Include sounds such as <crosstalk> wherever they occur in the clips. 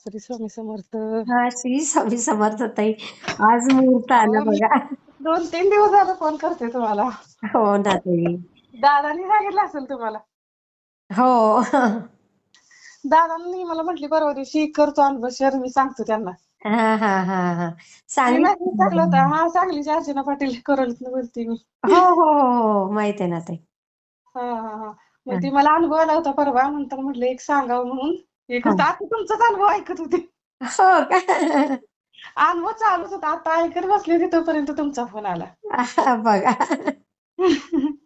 श्री स्वामी समर्थ. हा श्री स्वामी समर्थ ताई. आज मुहूर्त आला बघा. दोन तीन दिवस झालं फोन करते तुम्हाला. हो ना ताई. दादानी सांगितलं असेल तुम्हाला? हो. दादांनी मला म्हटली परवा दिवशी करतो अनुभव शेअर मी सांगतो त्यांना. हा हा हा हा. मी सांगितलं मेसेज टाकला होता. हा सांगलीची अर्चना पाटील करोलीतनं बोलते मी. हो हो हो हो माहिती आहे ना ताई. हा हा हा. मग ती मला अनुभव आला होता परवा नंतर म्हटलं एक सांगावं म्हणून. एक हा. आता तुमचाच अनुभव ऐकत होते. हो का? अनुभव चालूच होता. आता ऐकत बसले होते तोपर्यंत तुमचा फोन आला. बघा. <laughs>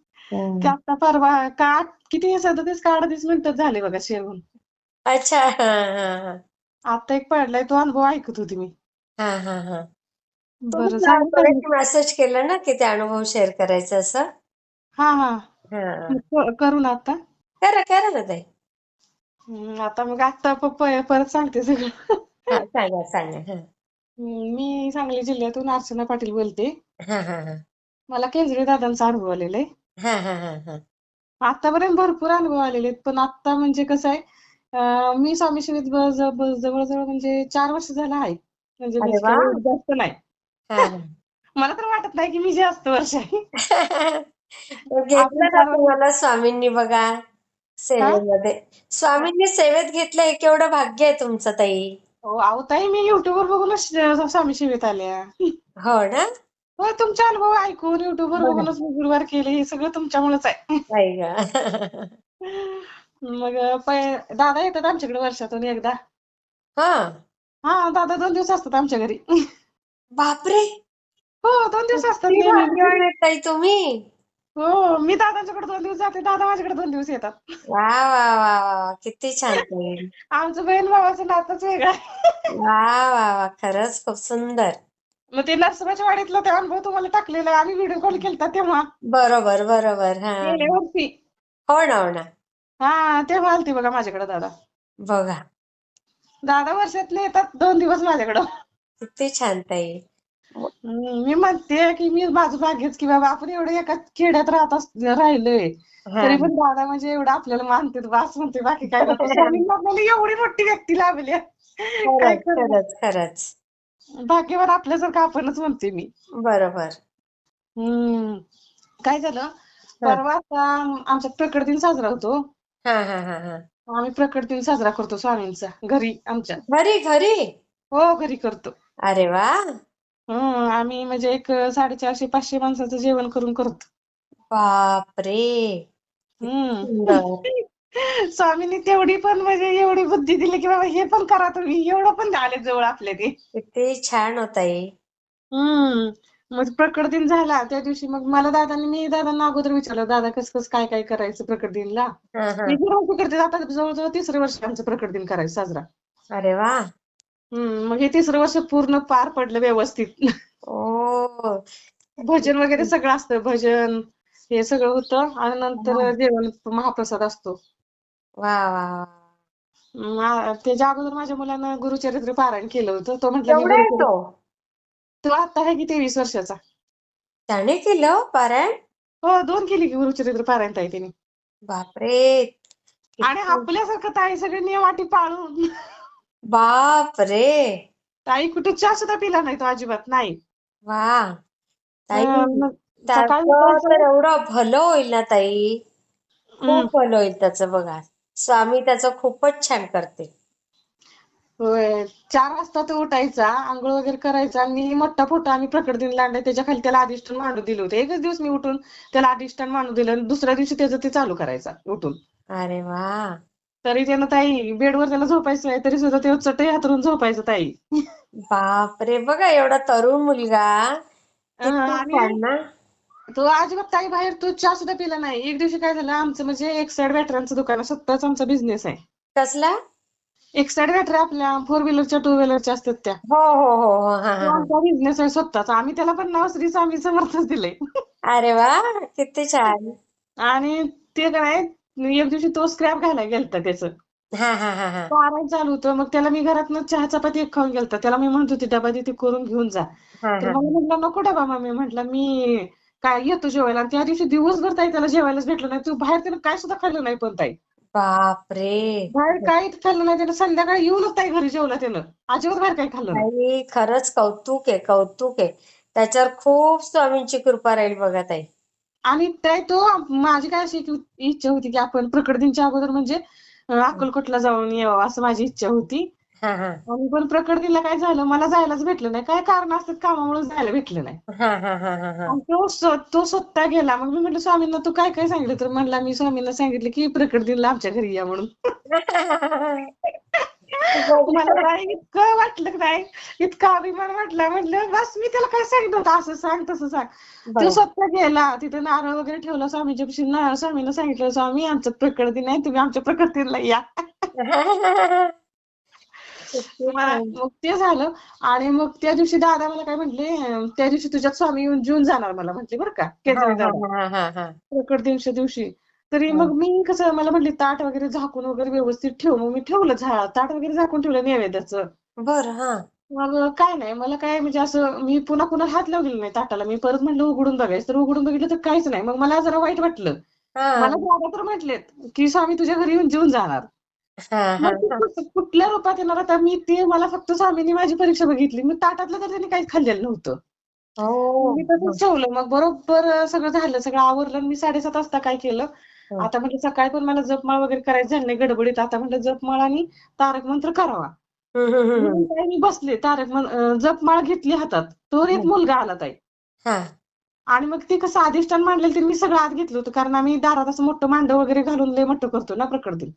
आता परवा का किती सदतीस का अडतीस मिनिटं झाले बघा शेअर होऊन. अच्छा आता एक पडलाय तो अनुभव ऐकत होती मी. हा हा हा. बरं? मेसेज केला ना की ते अनुभव शेअर करायचा असं? हा. हा. करू ना आता. करा करा ना ताई. हम्म, आता मग आता प- प- परत सांगते सगळं. हा सांगा सांगा हा. मी सांगली जिल्ह्यातून अर्चना पाटील बोलते. हा हा हा. मला केंद्रे दादांचा अनुभव आलेला आहे. हा हा हा हा. आतापर्यंत भरपूर अनुभव आलेले आहेत पण आता म्हणजे कसं आहे अं, मी स्वामी सेवेत ब- ज- ब- जवळजवळ म्हणजे चार वर्ष झालं आहे. म्हणजे अरे काही जास्त नाही. हा हा. <laughs> मला तर वाटत नाही की मी जास्त वर्ष आहे. मग घेतलं ना आपण तुम्हाला स्वामींनी बघा. सेवेमध्ये. स्वामींनी सेवेत घेतलं हे केवढं भाग्य आहे तुमचं ताई. हो अहो ताई मी युट्यूबवर बघूनच श- स्वामी सेवेत आल्या हो ना? हो तुमचे अनुभव ऐकून युट्यूबवर बघा. बघूनच मी गुरुवार केले हे सगळं तुमच्यामुळेच आहे. <laughs> मग पै- दादा येतात आमच्याकडे वर्षातून एकदा. हा. हा दादा दोन दिवस असतात आमच्या घरी. बापरे! हो दोन दिवस असतात किती नेहमी. भाग्यवान आहेत ताई तुम्ही. हो मी दादांच्याकडे दोन दिवस जाते दादा माझ्याकडे दोन दिवस येतात. वा वा वा वा किती छान ताई आमचं बहीण भावाचं नातंच वेगळं आहे. वा वा वा. खरंच खूप सुंदर. मग ते नरसोबाच्या वाडीतला ते अनुभव तुम्हाला टाकलेला आहे. आम्ही व्हिडिओ कॉल केलता तेव्हा. बरोबर बरोबर. हा. गेल्या वर्षी हो ना हो ना. हा तेव्हा आलती बघा माझ्याकडे दादा. बघा. दादा वर्षातले येतात दोन दिवस माझ्याकडं. किती छान ताई. मी म्हणते की मी माझं भाग्यच की बाबा आपण एवढं एका खेड्यात राहत अस- राहिलोय. तरी पण दादा म्हणजे एवढं आपल्याला मानते बास म्हणते बाकी काय एवढी मोठी व्यक्ती लाभली. खरंच खरंच भाग्यवान आपल्यासारखं आपणच म्हणते मी. बरोबर. हम्म. काय झालं? परवा आता आमच्यात प्रकट दिन साजरा होतो. आम्ही प्रकट दिन साजरा करतो स्वामींचा घरी आमच्या. घरी घरी? हो घरी करतो. अरे वा! हम्म आम्ही म्हणजे एक साडेचारशे पाचशे माणसाचं जेवण करून करतो. बापरे! हम्म सुंदर. <laughs> स्वामींनी तेवढी पण म्हणजे एवढी बुद्धी दिली की बाबा हे पण करा तुम्ही. एवढं पण आले जवळ आपल्या ते. किती छान होता हे. हम्म मग प्रकट दिन झाला. त्या दिवशी मग मला दादांनी मी दादांना अगोदर विचारलं दादा कसं कसं काय काय करायचं प्रकट दिनला? हा हा. मी करते आता जवळजवळ तिसरं वर्ष आमचं प्रकट दिन करायचं साजरा. अरे वा! हम्म मग हे तिसरं वर्ष पूर्ण पार पडलं व्यवस्थित. ओ भजन वगैरे सगळं असतं भजन हे सगळं होतं आणि नंतर जेवण महाप्रसाद असतो. त्याच्या अगोदर माझ्या मुलानं गुरुचरित्र पारायण केलं होतं. तो म्हटला मी केवढा आहे गुरुचरित्र तो? तो आता आहे की तेवीस वर्षाचा. त्याने केलं पारायण? हो दोन केली की गुरुचरित्र पारायण ताई त्यांनी बापरे. आणि आपल्यासारखं ताई सगळे नियम अटी पाळून. बापरे. ताई कुठे चहा सुद्धा पिला नाही तो अजिबात नाही. वा. ताई अं, मग सकाळी त्याचं उठायचं तर एवढं भलं होईल ना ताई. खूप भलं होईल त्याचं बघा. स्वामी त्याचं खूपच छान करते. होय. चार वाजता तो उठायचा आंघोळ वगैरे करायचा आणि मोठा फोटो आम्ही प्रकट दिनला आणलाय त्याच्याखाली त्याला अधिष्ठान मांडू दिलं होतं. एकच दिवस मी उठून त्याला अधिष्ठान मांडू दिलं आणि दुसऱ्या दिवशी त्याचं ते चालू करायचा उठून. अरे वा. तरी त्यानं ताई बेडवर त्याला झोपायचं नाही तरी सुद्धा ते चटई हातरून झोपायचं ताई. बापरे बघा एवढा तरुण मुलगा. तो अजिबात ताई बाहेर तो चहा सुद्धा पिला नाही. एक दिवशी काय झालं आमचं म्हणजे एक साइड बॅटऱ्यांचं दुकान आहे स्वतःच आमचा बिझनेस आहे. कसला? एक साइड बॅटरी आपल्या फोर व्हीलरच्या टू व्हीलरच्या असतात त्या. हो हो हो हो तो आमचा बिझनेस आहे स्वतःचा. आम्ही त्याला पण नाव श्री स्वामी समर्थच दिलंय. अरे वा किती छान. आणि ते काय एक दिवशी तो स्क्रॅप घालायला गेलता त्याचं. हा हा हा हा. पारायण चालू होतं. मग त्याला मी घरातनं चहा चपाती एक खाऊन गेलता. त्याला मी म्हणत होती डबा तिथे करून घेऊन जा. हा तर हा. मला म्हटलं नको डबा मम्मी म्हटलं मी काय येतो जेवायला? आणि त्या दिवशी दिवसभर ताई त्याला जेवायलाच भेटलं नाही. तू बाहेर त्यानं काय सुद्धा खाल्लं नाही पण ताई. बापरे. बाहेर काहीच खाल्लं नाही. त्यानं संध्याकाळी येऊनच ताई घरी जेवला त्यानं. अजिबात बाहेर काही खाल्लं नाही. ताई खरंच कौतुक आहे कौतुक आहे. त्याच्यावर खूप स्वामींची कृपा राहील बघा ताई. आणि ते तो माझी काय अशी इच्छा होती की आपण प्रकट दिनच्या अगोदर म्हणजे अक्कलकोटला जाऊन यावं असं माझी इच्छा होती. आणि पण प्रकट दिनला काय झालं मला जायलाच भेटलं नाही. काय कारण असतात कामामुळे जायला भेटलं नाही. तो तो स्वतः गेला. मग मी म्हटलं स्वामींना तू काय काय सांगितलं? तर म्हणला मी स्वामींना सांगितलं की प्रकट दिनला आमच्या घरी या म्हणून. <laughs> मला नाही इतकं वाटलं नाही इतका अभिमान वाटला. म्हटलं बस मी त्याला काय सांगितलं होतं? असं सांग तसं सांग. तो. स्वतः गेला. तिथे नारळ वगैरे ठेवला. स्वामीच्या पाशी ना स्वामींना सांगितलं स्वामी आमचं प्रकट दिन आहे तुम्ही आमच्या प्रकट दिनला या. मग ते झालं. आणि मग त्या दिवशी दादा मला काय म्हटले त्या दिवशी तुझ्यात स्वामी येऊन जेवून जाणार मला म्हटले बरं का प्रकट दिवशी दिवशी. तरी. मग मी कसं मला म्हटली ताट वगैरे झाकून वगैरे व्यवस्थित ठेव. मग मी ठेवलं झा ताट वगैरे झाकून ठेवलं नैवेद्याचं. बर हा. मग काय नाही मला काय म्हणजे असं मी पुन्हा पुन्हा हात लावलेला नाही ताटाला. मी परत म्हटलं उघडून बघायचं. तर उघडून बघितलं तर काहीच नाही. मग मला जरा वाईट वाटलं. मला दादा तर म्हटलेत की स्वामी तुझ्या घरी येऊन जेवून जाणार. कुठल्या रूपात येणार आता? मी ते मला फक्त स्वामींनी माझी परीक्षा बघितली. मी ताटातलं तर त्यांनी काहीच खाल्लेलं नव्हतं. हो. मी तसंच ठेवलं. मग बरोबर सगळं झालं. सगळं आवरलं मी साडेसात वाजता काय केलं. आता म्हणजे सकाळी पण मला जपमाळ वगैरे करायचं झालं नाही गडबडीत. आता म्हटलं जपमाळ आणि तारक मंत्र करावा. म्हणून मी बसले तारक अं, जपमाळ घेतली हातात. तो एक हं. मुलगा आला ताई. हा. आणि मग ते कसं अधिष्ठान मांडलेलं ते मी सगळं आत घेतलं होतं. कारण आम्ही दारात असं मोठं मांडव वगैरे घालून लय मोठं करतो ना प्रकट दिन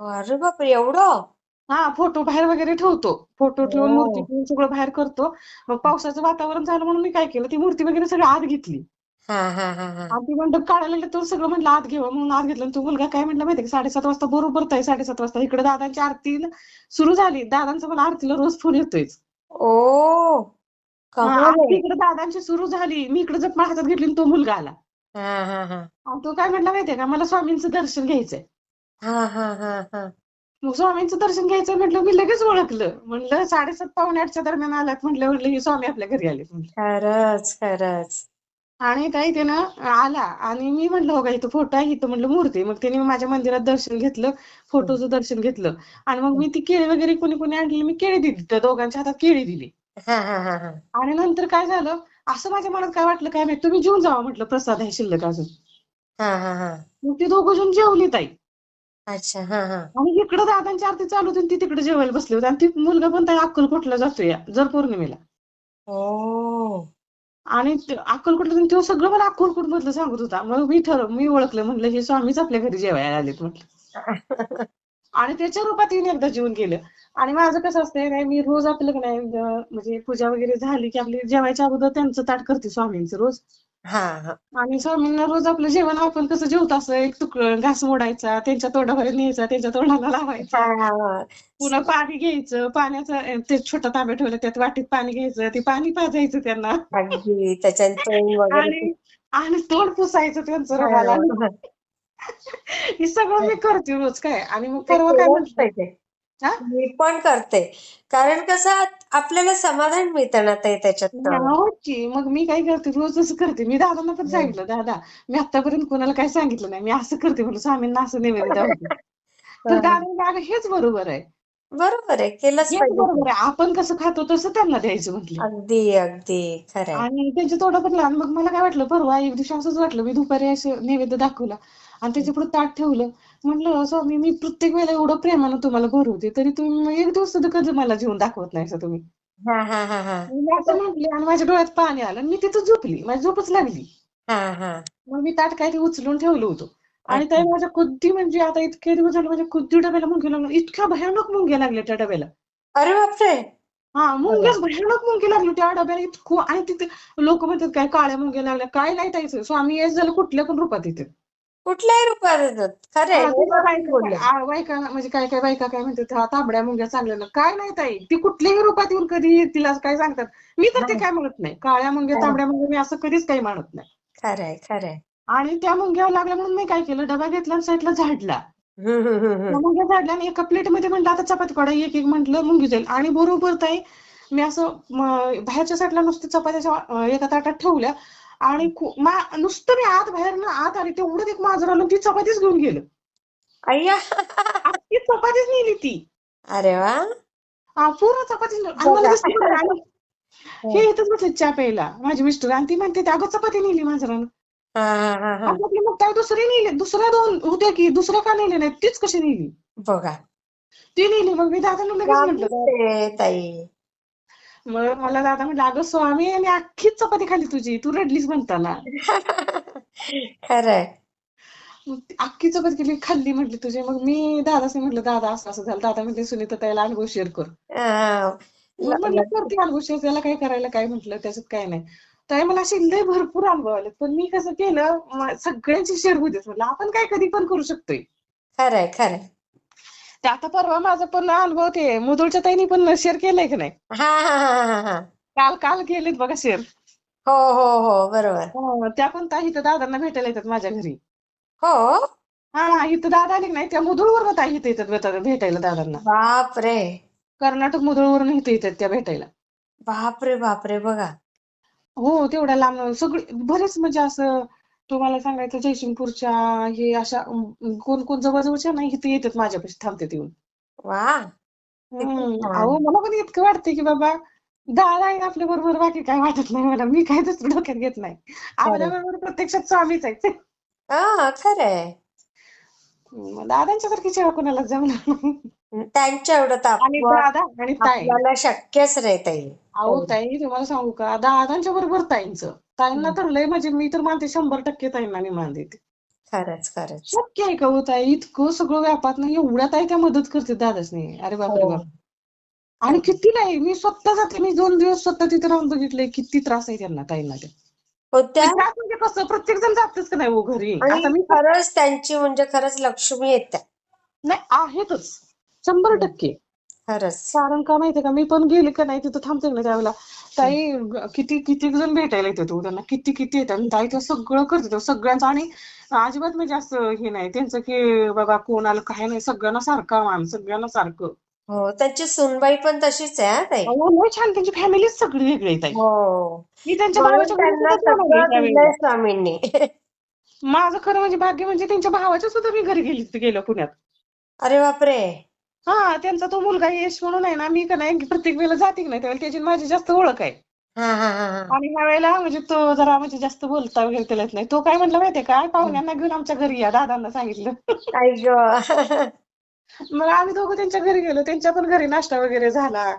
अरे बापरे एवढं? हा फोटो बाहेर वगैरे ठेवतो. फोटो ठेवून हो. मूर्ती ठेवून सगळं बाहेर करतो. मग पावसाचं वातावरण झालं म्हणून मी काय केलं? ती मूर्ती वगैरे सगळं आत घेतली. हा हा हा हा. आणि ती मंडप काढायला लागले तो सगळं म्हणलं आत घेऊ म्हणून आत घेतलं. आणि तो मुलगा काय म्हणला माहितीये का? साडेसात वाजता बरोबर ताई साडेसात वाजता. इकडे दादांची आरती सुरू झाली. दादांचा मला आरतीला रोज फोन येतोयच ओ. इकडे दादांची सुरू झाली. मी इकडे जपमाळ हातात घेतली आणि तो मुलगा आला. हा हा हा. आणि तो काय म्हणला माहितीये का? मला स्वामींचं दर्शन घ्यायचंय. हा हा हा हा. मग स्वामींचं दर्शन घ्यायचं म्हटलं मी लगेच ओळखलं. म्हणलं साडेसात पावणे आठच्या दरम्यान आल्यात म्हटलं म्हटलं हे स्वामी आपल्या घरी आले म्हटलं खरंच खरंच. आणि काही त्यानं आला आणि मी म्हटलं हो का इथं फोटो आहे इथं म्हटलं मूर्ती. मग त्याने माझ्या मंदिरात दर्शन घेतलं फोटोचं दर्शन घेतलं. आणि मग मी ती केळी वगैरे कोणी कोणी आणली मी केळी दिली त्या दोघांच्या हातात केळी दिली. आणि नंतर काय झालं असं माझ्या मनात काय वाटलं काय माहिती तुम्ही जेवून जावा म्हटलं प्रसाद आहे शिल्लक अजून. मग ती दोघं जण जेवली ताई. अच्छा आणि इकडं दादांची आरती चालू होती आणि ती तिकडे जेवायला बसली होती. आणि ती मुलगा पण ताई अक्कलकोटला जातोय या जर पौर्णिमेला. आणि अक्कलकोटला तो सगळं मला अक्कलकोट मधलं सांगत होता. मग मी ठरव मी ओळखलं म्हटलं हे स्वामीच आपल्या घरी जेवायला आलेत म्हटलं. आणि त्याच्या रूपात येऊन एकदा जेवून गेलं आणि माझं कसं असतंय नाही मी रोज आपलं नाही म्हणजे पूजा वगैरे झाली की आपली जेवायच्या अगोदर त्यांचं ताट करते स्वामींचं रोज. हा हा आणि स्वामींना रोज आपलं जेवण आपण कसं जेवतो असं एक तुकडं घास मोडायचा त्यांच्या तोंडावर न्यायचा त्यांच्या तोंडाला लावायचा हा. पुन्हा पाणी घ्यायचं पाण्याचं अं, ते छोटा तांब्या ठेवलं त्यात वाटीत पाणी घ्यायचं ते पाणी पाजायचं त्यांना अगदी त्याच्यात तोंड वगैरे आणि आणि तोंड पुसायचं त्यांचं हा. हे सगळं मी करते रोज काय आणि मग ते परवा काय केलंच म्हटलं पाहिजे? मी पण करते. कारण कसं आपल्याला समाधान मिळतं ना ते त्याच्यात. हो मग मी काय करते रोज असं करते. मी दादांना पण सांगितलं दादा मी आतापर्यंत कोणाला काय सांगितलं नाही. मी असं करते म्हणलं स्वामींना असं दाखवते <laughs> तर दादा म्हणले, अगं हेच बरोबर आहे. बरोबर आहे केलंच पाहिजे. बरोबर आहे. आपण कसं खातो तसं त्यांना द्यायचं म्हटलं. अगदी अगदी. खरंय. आणि त्यांच्या तोंडात पण लहान मग मला काय वाटलं परवा एक दिवशी असंच वाटलं मी दुपारी असं नैवेद्य दाखवला आणि त्याच्या पुढे ताट ठेवलं. म्हणलं स्वामी मी प्रत्येक वेळेला एवढं प्रेमानं तुम्हाला भरवते तरी तुम्ही एक दिवस सुद्धा कधी मला जीवन दाखवत नाही तुम्ही. हा हा हा हा. मी असं म्हटले आणि माझ्या डोळ्यात पाणी आलं आणि मी तिथं झोपली माझी झोपच लागली. हा हा. मग मी ताट काय ते उचलून ठेवलं होतं. आणि त्या माझ्या कुद्दी म्हणजे आता इतके दिवस झाले माझ्या कुद्दी डब्याला मुंग्या लागल्या इतक्या भयानक मुंग्या लागल्या त्या डब्याला. अरे बापरे. हा मुंग्याच भयानक मुंग्या लागल्या त्या डब्याला इतकं आणि तिथे लोक म्हणतात काय काळ्या मुंग्या लागल्या काय नाही ताईचं स्वामी येस झालं कुठल्या पण रूपात येते कुठल्याही रूपात येतात बरोबर बायका म्हणजे काय काय बायका काय म्हणतात हा तांबड्या मुंग्या चांगल्या ना. काय नाही ताई ती कुठल्याही रूपात येऊन कधी तिला काय सांगतात? मी तर ते. काय म्हणत नाही. काळ्या मुंग्या. तांबड्या मुंग्या मी असं कधीच काही म्हणत नाही. खरंय खरंय आणि त्या मुंग्या लागल्या म्हणून मी काय केलं? डबा घेतला आणि साईडला झाडला. त्या मुंग्या झाडल्या आणि एका प्लेटमध्ये म्हटलं आता चपाती काढा. एक एक म्हटलं मुंगी जाईल. आणि बरोबर ताई मी असं बाहेरच्या साईडला नुसतं चपात्याच्या एका ताटात ठेवल्या आणि नुसतं मी आत बाहेर ना आत आली तेवढं एक मांजर आलं ती चपातीच घेऊन गेलं. अख्खी चपातीच नेली ती. अरे वा. हा पूर्ण चपातीच बरं आणि हे इथंच बसले चहा प्यायला. माझी मिस्टर आणि ती म्हणते अगं चपाती नेली माझ्या हा हा हा हा. आपली मग काय दुसरी नेली? दुसऱ्या दोन होत्या की दुसऱ्या का नेल्या नाही तीच कशी नेली? बघा. ती नेली मग मी दादाला लगेच म्हटलं ते ताई. मग मला दादा म्हटलं अगं स्वामी आणि अख्खीच चपाती खाली तुझी तू रडलीस म्हणताना. <laughs> खरंय. मग ती अख्खी चपाती केली खाल्ली म्हटली तुझी. मग मी दादाच म्हटलं दादा असं असं झालं. दादा म्हटले सुनीता ताईला अनुभव शेअर कर. मग म्हटलं <laughs> करते अनुभव शेअर त्याला काय करायला काय म्हटलं त्याच्यात काय नाही. ताई मला असे लय भरपूर अनुभव आले. पण मी कसं केलं सगळ्यांची शेअर होऊ देत. म्हटलं आपण काय कधी पण करू शकतोय. खरंय खरंय. ते आता परवा माझा पण अनुभव ते मुदुळच्या ताईनी पण शेअर केलंय की नाही? हा हा हा हा हा काल काल केलेत बघा शेअर हो हो हो बरोबर. त्या पण ताई इथं दादांना भेटायला येतात माझ्या घरी. हो? हा इथं दादा आले की नाही त्या मुधुळवरून ताई इथं येतात भेटा- भेटायला दादांना. बापरे. कर्नाटक मुधुळवरून इथं येतात त्या भेटायला. बापरे बापरे बघा. हो तेवढ्या लांब सगळे बरेच म्हणजे असं तुम्हाला सांगायचं जयसिंगपूरच्या हे अशा कोण कोण जवळजवळच्या नाही इथे येतात माझ्यापाशी थांबतात येऊन. वा. हम्म. छान. अहो मला पण इतकं वाटतं की बाबा दादा आहे आपल्या बरोबर बाकी काय वाटत नाही मला. मी काय तसं डोक्यात घेत नाही. आपल्या बरोबर प्रत्यक्षात स्वामीच आहे हा खरंय. मग दादांच्यासारखी सेवा कोणाला जमणार नाही त्यांच्या एवढं आणि दादा आणि ताई. आपल्याला शक्यच रे ताई. अहो ताई तुम्हाला सांगू का? दादांच्या बरोबर ताईंचं. ताईंना तर लय म्हणजे मी तर मानते शंभर टक्के ताईंना मी मान देते खरंच खरंच. शक्य आहे का हो ताई? इतकं सगळं व्यापात नाही एवढ्या ताई त्या मदत करते दादाच नाही अरे बापरे हो. बाप. आणि किती नाही मी स्वतः जाते. मी दोन दिवस स्वतः तिथे राहून बघितलंय किती त्रास आहे त्यांना ताईंना त्या होत्या त्रास म्हणजे कसं प्रत्येक जण जातच का नाही हो घरी? आता मी खरंच त्यांची म्हणजे खरंच लक्ष्मी येत्या नाही आहेतच. शंभर टक्के. कारण का माहितीये का? मी पण गेले का नाही तिथं थांबते ना त्यावेळेला. ताई किती किती जण भेटायला येतात हो? त्यांना किती किती येतात? आणि ताई ते सगळं करतात सगळ्यांचं आणि अजिबात म्हणजे असं हे नाही. त्यांचं की बाबा कोण आलं काय नाही. सगळ्यांना सारखा मान सगळ्यांना सारखं. हो त्यांची सुनबाई पण तशीच आहे छान. त्यांची फॅमिलीच सगळी वेगळी ताई. हो. मी त्यांच्या माझं खरं म्हणजे भाग्य म्हणजे त्यांच्या भावाच्या सुद्धा मी घरी गेली गेलो पुण्यात. अरे बापरे. हा त्यांचा तो मुलगा यश म्हणून आहे ना मी का नाही प्रत्येक वेळेला जाते की नाही त्यावेळेला त्याची माझी जास्त ओळख आहे. हा हा हा हा. आणि ह्या वेळेला म्हणजे तो जरा म्हणजे जास्त बोलता वगैरे त्याला येत नाही. तो काय म्हणला माहितीये का पाहुण्यांना घेऊन आमच्या घरी या दादांना सांगितलं. ग. मग आम्ही दोघं त्यांच्या घरी गेलो त्यांच्या पण घरी नाश्ता वगैरे झाला.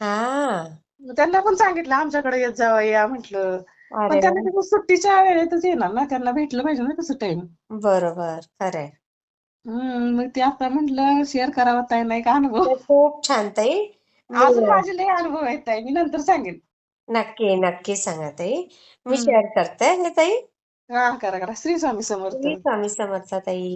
हा. मग त्यांना पण सांगितलं आमच्याकडे येत जावं या म्हटलं. पण अरे त्यांना कसं सुट्टीच्या वेळेतच येणार ना त्यांना भेटलं पाहिजे ना तसं टाइम बरोबर खरंय. हम्म मग ते आता म्हटलं शेअर करावा ताई नाही का अनुभव? ते खूप छान ताई. <laughs> अजून मी माझे लय अनुभव आहेत ताई मी नंतर सांगेन. नक्की नक्की सांगा ताई. मी हम्म. शेअर करते हे ताई? हा करा करा. श्री स्वामी समर्थ. श्री स्वामी समर्थ ताई.